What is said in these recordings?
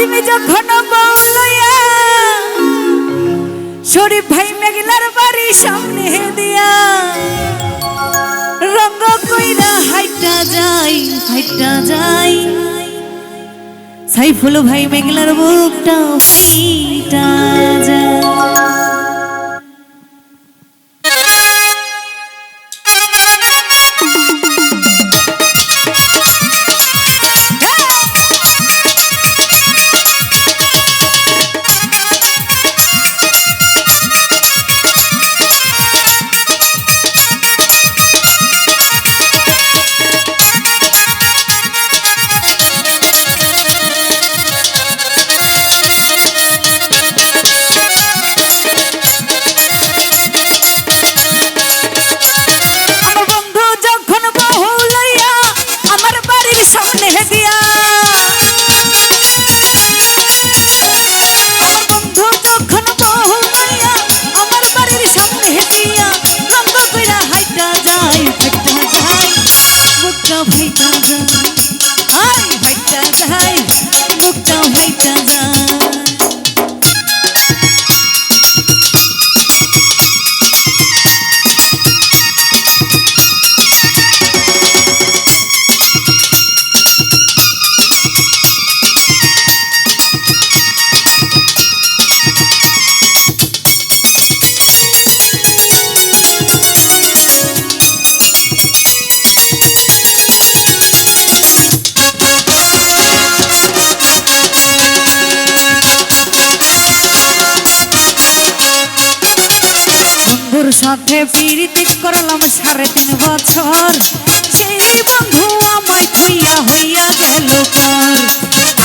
নাদিমি যখন বলয়া শরীফ ভাই মেঘলার বাড়ি সামনে দিয়া রঙ্গ কইরা হাইটা যাই হাইটা যাই। সাইফুল ভাই মেঘলার বুকটা ফাইটা মুখটা ভাইটা যায় মুখটা ভাইটা যায় সাথে প্রীতি করলাম সাড়ে তিন বছর। সেই বন্ধু আমায় থইয়া হইয়া গেল পর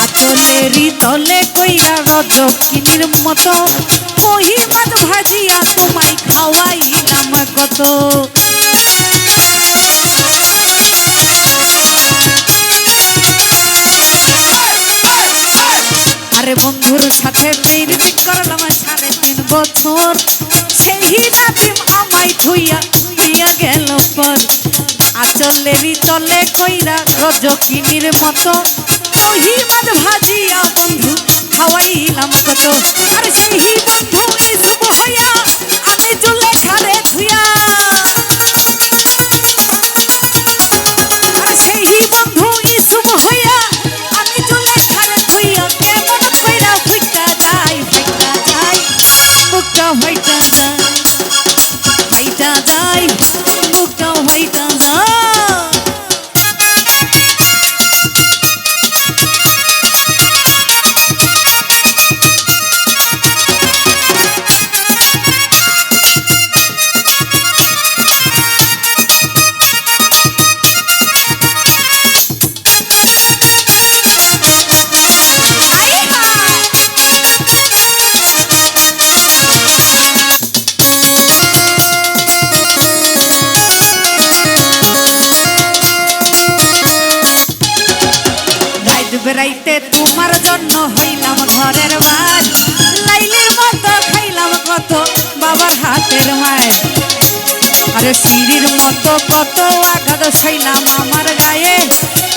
আচলেরই তলে কইরা রজকিনীর মতো। কহি মাছ ভাজিয়া তোমায় খাওয়াইলাম কত। আরে বন্ধুর সাথে প্রীতি করলাম সাড়ে তিন বছর। সেই নাদিম আমায় থুইয়া দিয়া গেল পর। আচলেরই তলে কইরা রজকিনীর মতো। মহিমাদ ভাজিয়া বন্ধু, খাওয়াইলাম কত। আর সেই বন্ধু ইসব হইয়া আমি জুলে খারে থুইয়া বেড়াইতে তোমার জন্য হইলাম ঘরের বাস লাইলির মতো খাইলাম কত বাবার হাতের মায়ের আরে সিঁড়ির মতো কত আঘাত সইলাম আমার গায়ে।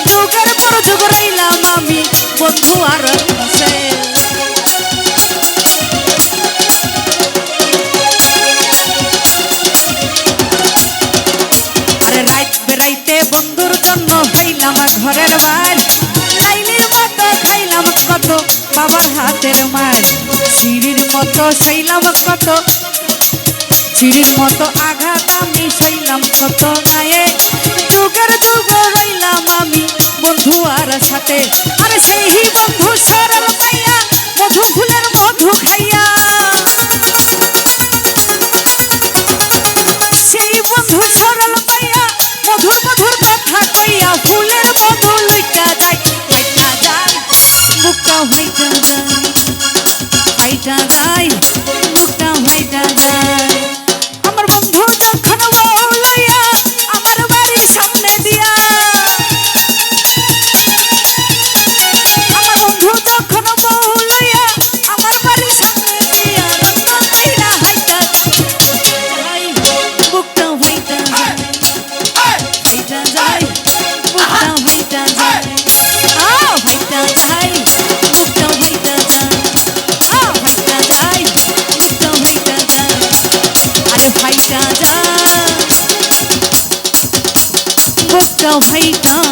যুগের পর যুগ রইলাম আমি, বন্ধু সইলাম কত? চিড়ির মতো আঘাত আমি সইলাম কত গায়ে? যুগের যুগ রইলাম আমি বন্ধু আর সাথে। আর সেই বন্ধু সরল feitão.